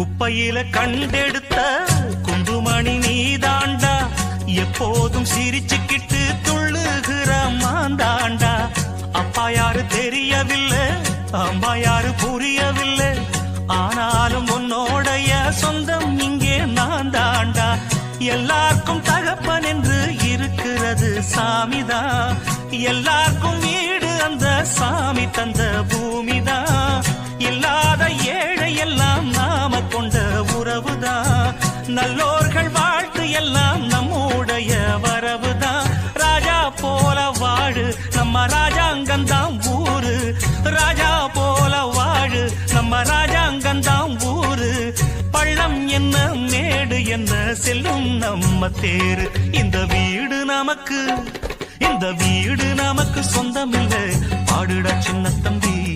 குப்பையில கண்டெடுத்த குண்டுமணி நீதாண்டா. எப்போதும் சிரிச்சுக்கிட்டு துள்ளுகிற மாந்தாண்டா. அப்பா யாரு தெரியவில்லை அம்மா யாரு புரியவில்லை. ஆனாலும் உன்னோடைய சொந்தம் இங்கே நான் தாண்டா எல்லாருக்கும் தகப்பன் என்று இருக்கிறது சாமிதான். எல்லாருக்கும் வீடு அந்த சாமி தந்த பூமிதான். நல்லோர்கள் வாழ்த்து எல்லாம் நம்முடைய வரவுதான். ராஜா போல வாழு நம்ம ராஜாங்கந்தான் ஊரு. ராஜா போல வாழு நம்ம ராஜாங்கந்தான் ஊரு. பள்ளம் என்ன மேடு என்ன செல்லும் நம்ம தேரு. இந்த வீடு நமக்கு இந்த வீடு நமக்கு சொந்தமில்லை. பாடுடா சின்ன தம்பி